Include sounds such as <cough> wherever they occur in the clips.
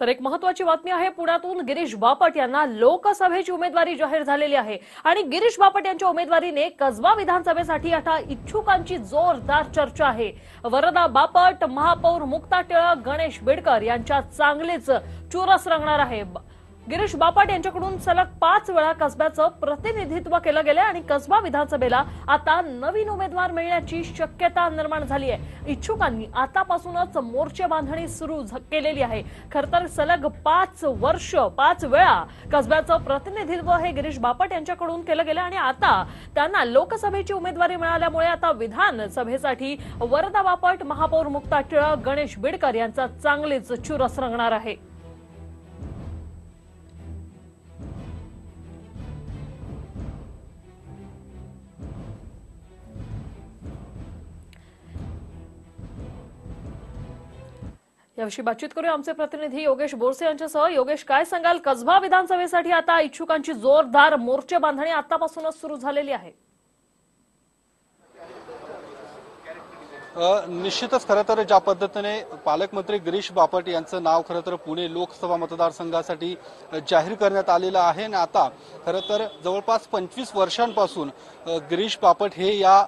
तर एक महत्वाची बातमी आहे पुण्यातून गिरीश बापट यांना लोकसभेची उमेदवारी जाहीर झालेली आहे. आणि गिरीश बापट यांच्या उमेदवारीने कसबा विधानसभेसाठी आता इच्छुकांची जोरदार चर्चा आहे. वरदा बापट महापौर मुक्ता टिळक गणेश बिडकर यांच्या चांगलीच चुरस रंगणार आहे. गिरीश बापट यांच्याकडून सलग पाच वेळा कसब्याचं प्रतिनिधित्व केलं गेलं आणि कसबा विधानसभेला आता नवीन उमेदवार मिळण्याची शक्यता निर्माण झाली आहे. इच्छुकांनी आतापासूनच मोर्चे बांधणी सुरू झ- केलेली आहे. खर तर सलग पाच वर्ष पाच वेळा कसब्याचं प्रतिनिधित्व हे गिरीश बापट यांच्याकडून केलं गेलं आणि आता त्यांना लोकसभेची उमेदवारी मिळाल्यामुळे आता विधानसभेसाठी वरदा बापट महापौर मुक्ता टिळक गणेश बिडकर यांचा चांगलीच चुरस रंगणार आहे. याविषयी बातचीत करूया. आमचे प्रतिनिधी योगेश बोरसे यांच्यासह. योगेश काय सांगाल? कसबा विधानसभेसाठी आता इच्छुकांची जोरदार मोर्चे बांधणी आतापासूनच सुरू झालेली आहे. निश्चितच खरं तर ज्या पद्धतीने पालकमंत्री गिरीश बापट यांचं नाव खरं तर पुणे लोकसभा मतदारसंघासाठी जाहीर करण्यात आलेलं आहे. आणि आता खरं तर जवळपास पंचवीस वर्षांपासून गिरीश बापट हे या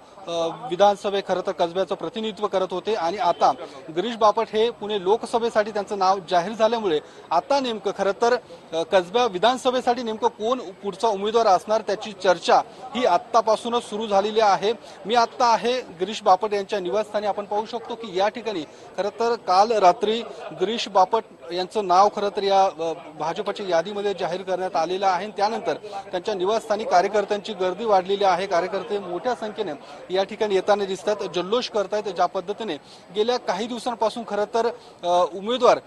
विधानसभे खरं तर कसब्याचं प्रतिनिधित्व करत होते आणि आता गिरीश बापट हे पुणे लोकसभेसाठी त्यांचं नाव जाहीर झाल्यामुळे आता नेमकं खरं तर कसब्या विधानसभेसाठी नेमकं कोण पुढचा उमेदवार असणार त्याची चर्चा ही आत्तापासूनच सुरू झालेली आहे. मी आत्ता आहे गिरीश बापट यांच्या निवासस्थानी. आपण पाहू शकतो की या ठिकाणी खरं तर काल रात्री गिरीश बापट यांचं नाव खरं तर या भाजपच्या यादीमध्ये जाहीर करण्यात आलेलं आहे. आणि त्यानंतर त्यांच्या निवासस्थानी कार्यकर्त्यांची गर्दी वाढलेली आहे. कार्यकर्ते मोठ्या संख्येने या ठिकाणी येताना दिसतात. जल्लोष करतायत ज्या पद्धतीने. गेल्या काही दिवसांपासून खरं तर उमेदवार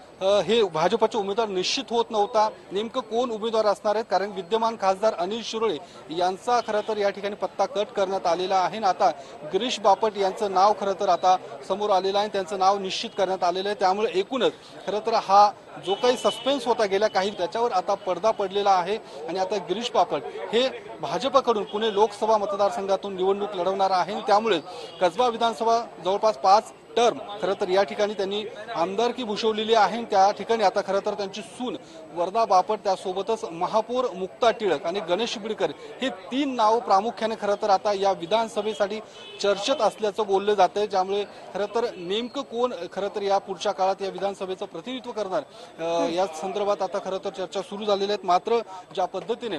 हे भाजपचे उमेदवार निश्चित होत नव्हता. नेमकं कोण उमेदवार असणार आहेत? कारण विद्यमान खासदार अनिल शिरोळे यांचा खरं तर या ठिकाणी पत्ता कट करण्यात आलेला आहे. ना आता गिरीश बापट यांचं नाव खरं तर आता समोर आलेलं आहे. त्यांचं नाव निश्चित करण्यात आलेलं आहे. त्यामुळे एकूणच खरं तर हा जो काही सस्पेन्स होता गेल्या काही त्याच्यावर आता पडदा पडलेला आहे आणि आता गिरीश बापट हे भाजपकडून पुणे लोकसभा मतदारसंघातून निवडणूक लढवणार आहे त्यामुळे कसबा विधानसभा जवळपास पाच टर्म खरं तर या ठिकाणी त्यांनी आमदारकी भूषवलेली आहे त्या ठिकाणी आता खरं तर त्यांची सून वरदा बापट त्यासोबतच महापौर मुक्ता टिळक आणि गणेश बिडकर हे तीन नाव प्रामुख्याने खरं तर आता या विधानसभेसाठी चर्चेत असल्याचं बोललं जात आहे ज्यामुळे खरं तर नेमकं कोण खरं तर या पुढच्या काळात या विधानसभेचं प्रतिनिधित्व करणार या संदर्भात आता खरं तर चर्चा सुरू झालेल्या आहेत. मात्र ज्या पद्धतीने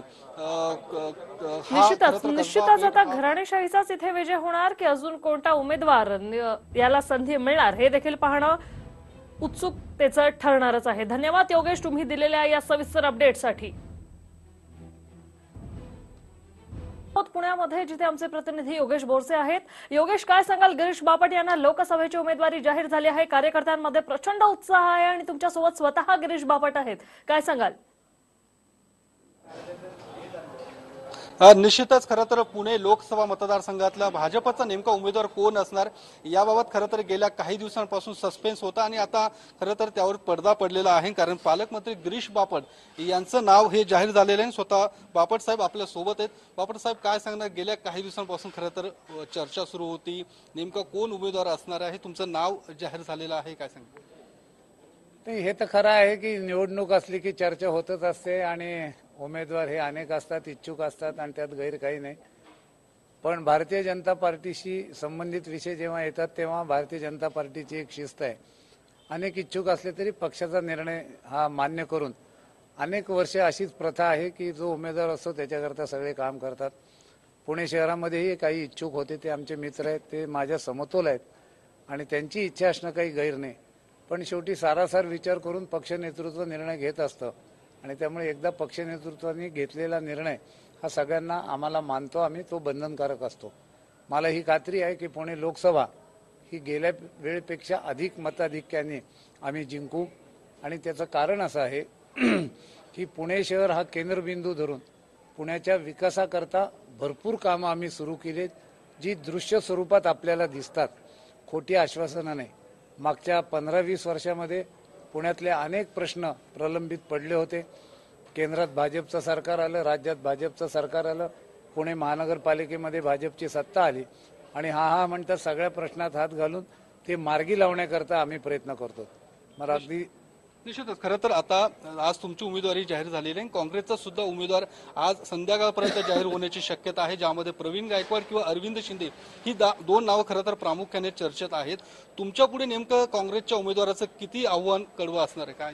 निश्चितच आता घराणेशाहीचाच इथे विजय होणार की अजून कोणता उमेदवार? याला संधी मिळणार हे देखील पाहणं उत्सुकतेचं ठरणारच आहे. धन्यवाद योगेश तुम्ही दिलेल्या या सविस्तर अपडेटसाठी पुण्यामध्ये जिथे आमचे प्रतिनिधी योगेश बोरसे आहेत. योगेश काय सांगाल? गिरीश बापट यांना लोकसभेची उमेदवारी जाहीर झाली आहे. कार्यकर्त्यांमध्ये प्रचंड उत्साह आहे आणि तुमच्यासोबत स्वतः गिरीश बापट आहेत. काय सांगाल? निश्चितच खरं तर पुणे लोकसभा मतदारसंघातला भाजपचा नेमका उमेदवार कोण असणार याबाबत खरं तर गेल्या काही दिवसांपासून सस्पेन्स होता आणि आता खरं तर त्यावर पडदा पडलेला आहे. कारण पालकमंत्री गिरीश बापट यांचं नाव हे जाहीर झालेलं आहे. स्वतः बापट साहेब आपल्यासोबत आहेत. बापट साहेब काय सांगणार? गेल्या काही दिवसांपासून खरं तर चर्चा सुरू होती. नेमका कोण उमेदवार असणार आहे? तुमचं नाव जाहीर झालेलं आहे. काय सांगणार? हे तर खरं आहे की निवडणूक असली की चर्चा होतच असते आणि उमेदवार हे अनेक असतात इच्छुक असतात आणि त्यात गैर काही नाही. पण भारतीय जनता पार्टीशी संबंधित विषय जेव्हा येतात तेव्हा भारतीय जनता पार्टीची एक शिस्त आहे. अनेक इच्छुक असले तरी पक्षाचा निर्णय हा मान्य करून अनेक वर्षे अशीच प्रथा आहे की जो उमेदवार असतो त्याच्याकरता सगळे काम करतात. पुणे शहरामध्येही काही इच्छुक होते ते आमचे मित्र आहेत ते माझ्या समतोल आहेत आणि त्यांची इच्छा असणं काही गैर नाही. पण शेवटी सारासार विचार करून पक्ष नेतृत्व निर्णय घेत असतं. आणि त्यामुळे एकदा पक्ष नेतृत्वाने घेतलेला निर्णय हा सगळ्यांना आम्हाला मानतो आम्ही तो बंधनकारक असतो. मला ही खात्री आहे की पुणे लोकसभा ही गेल्या वेळेपेक्षा अधिक मताधिक्याने आम्ही जिंकू. आणि त्याचं कारण असं आहे <clears throat> की पुणे शहर हा केंद्रबिंदू धरून पुण्याच्या विकासाकरता भरपूर कामं आम्ही सुरू केलीत जी दृश्य स्वरूपात आपल्याला दिसतात. खोटी आश्वासनं नाही. मागच्या पंधरा वीस वर्षामध्ये पुण्यातले अनेक प्रश्न प्रलंबित पडले होते. केंद्रात भाजपचं सरकार आलं राज्यात भाजपचं सरकार आलं पुणे महानगरपालिकेमध्ये भाजपची सत्ता आली. आणि हा हा म्हणतात सगळ्या प्रश्नात हात घालून ते मार्गी लावण्याकरता आम्ही प्रयत्न करतो. मला अगदी निश्चितच. खरं तर आता आज तुमची उमेदवारी जाहीर झालेली आहे. काँग्रेसचा सुद्धा उमेदवार आज संध्याकाळपर्यंत जाहीर होण्याची शक्यता आहे ज्यामध्ये प्रवीण गायकवाड किंवा अरविंद शिंदे ही दा- दोन नावं खरं तर प्रामुख्याने चर्चेत आहेत. तुमच्यापुढे नेमकं काँग्रेसच्या उमेदवाराचं किती आव्हान कडवं असणार आहे? काय?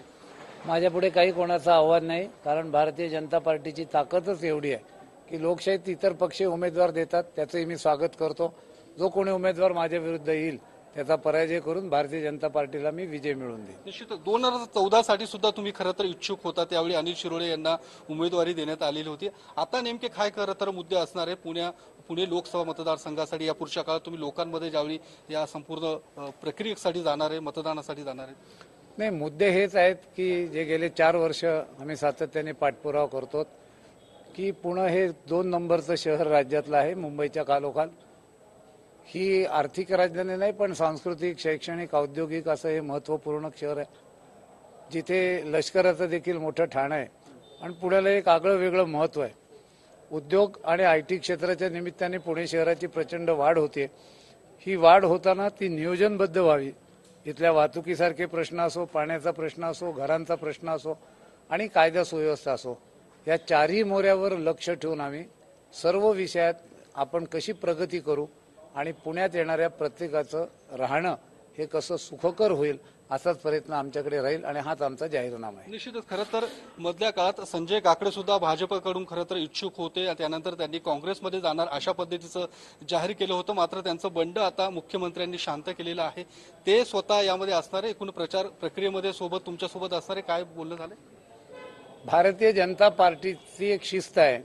माझ्या पुढे काही कोणाचं आव्हान नाही कारण भारतीय जनता पार्टीची ताकदच एवढी आहे की लोकशाहीत इतर पक्ष उमेदवार देतात त्याचंही मी स्वागत करतो. जो कोणी उमेदवार माझ्या विरुद्ध येईल त्याचा पराजय करून भारतीय जनता पार्टीला मी विजय मिळवून देईन. निश्चितच दोन हजार चौदा साठी सुद्धा तुम्ही खरं तर इच्छुक होता. त्यावेळी अनिल शिरोळे यांना उमेदवारी देण्यात आलेली होती. आता नेमके काय खरं तर मुद्दे असणार आहे पुण्या पुणे लोकसभा मतदारसंघासाठी. या पुढच्या काळात तुम्ही लोकांमध्ये ज्यावेळी या संपूर्ण प्रक्रियेसाठी जाणार आहे मतदानासाठी जाणार आहे. नाही मुद्दे हेच आहेत की जे गेले चार वर्ष आम्ही सातत्याने पाठपुरावा करतो की पुणे हे दोन नंबरचं शहर राज्यातलं आहे मुंबईच्या कालोखाल. ही आर्थिक राजधानी नाही पण सांस्कृतिक शैक्षणिक औद्योगिक असं हे महत्त्वपूर्ण शहर आहे. जिथे लष्कराचं देखील मोठं ठाणं आहे आणि पुण्याला एक आगळं वेगळं महत्त्व आहे. उद्योग आणि आय टी क्षेत्राच्या निमित्ताने पुणे शहराची प्रचंड वाढ होते. ही वाढ होताना ती नियोजनबद्ध व्हावी. इथल्या वाहतुकीसारखे प्रश्न असो पाण्याचा प्रश्न असो घरांचा प्रश्न असो आणि कायदा सुव्यवस्था असो या चारही मोऱ्यावर लक्ष ठेवून आम्ही सर्व विषयात आपण कशी प्रगती करू आणि पुण्यात येणाऱ्या प्रत्येकाचं राहणं हे कसं सुखकर होईल असाच प्रयत्न आमच्याकडे राहील आणि हाच आमचा जाहीरनामा आहे. निश्चितच. खरं तर मधल्या काळात संजय काकडे सुद्धा भाजपकडून खरं तर इच्छुक होते त्यानंतर त्यांनी काँग्रेसमध्ये जाणार अशा पद्धतीचं जाहीर केलं होतं. मात्र त्यांचं बंड आता मुख्यमंत्र्यांनी शांत केलेलं आहे. ते स्वतः यामध्ये असणारे एकूण प्रचार प्रक्रियेमध्ये सोबत तुमच्यासोबत असणारे काय बोलणं झालं? भारतीय जनता पार्टीची एक शिस्त आहे.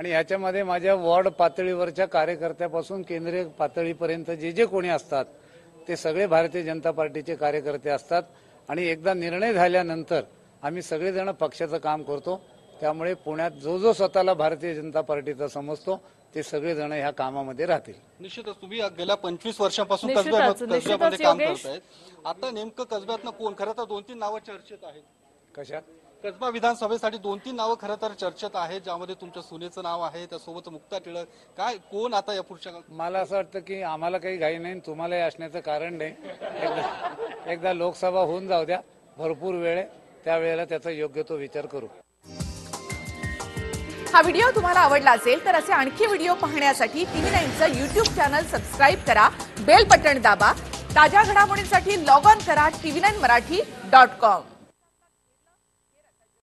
आणि याच्यामध्ये माझ्या वॉर्ड पातळीवरच्या कार्यकर्त्यापासून केंद्रीय पातळीपर्यंत जे जे कोणी असतात ते सगळे भारतीय जनता पार्टीचे कार्यकर्ते असतात. आणि एकदा निर्णय झाल्यानंतर आम्ही सगळेजण पक्षाचं काम करतो. त्यामुळे पुण्यात जो जो स्वतःला भारतीय जनता पार्टीचा समजतो ते सगळेजण ह्या कामामध्ये राहतील. निश्चितच. तुम्ही गेल्या पंचवीस वर्षांपासून कसब्यामध्ये काम योगेश. करतायत. आता नेमकं कसब्यातनं कोण? खरं तर दोन तीन नावं चर्चेत आहेत. कशा? कसबा विधानसभेसाठी दोन तीन नावं खरं तर चर्चेत आहेत ज्यामध्ये तुमच्या सुनेचं नाव आहे त्यासोबत मुक्ता टिळक. काय कोण आता या पुढच्या मला असं वाटतं की आम्हाला काही घाई नाही तुम्हालाही असण्याचं कारण नाही. एकदा एकदा लोकसभा होऊन जाऊ द्या. भरपूर वेळ आहे. त्यावेळेला त्याचा योग्य तो विचार करू. हा व्हिडिओ तुम्हाला आवडला असेल तर असे आणखी व्हिडिओ पाहण्यासाठी टीव्ही नाईनचं युट्यूब चॅनल सबस्क्राईब करा. बेल बटण दाबा. ताज्या घडामोडींसाठी लॉग ऑन करा TV nine Marathi dot com.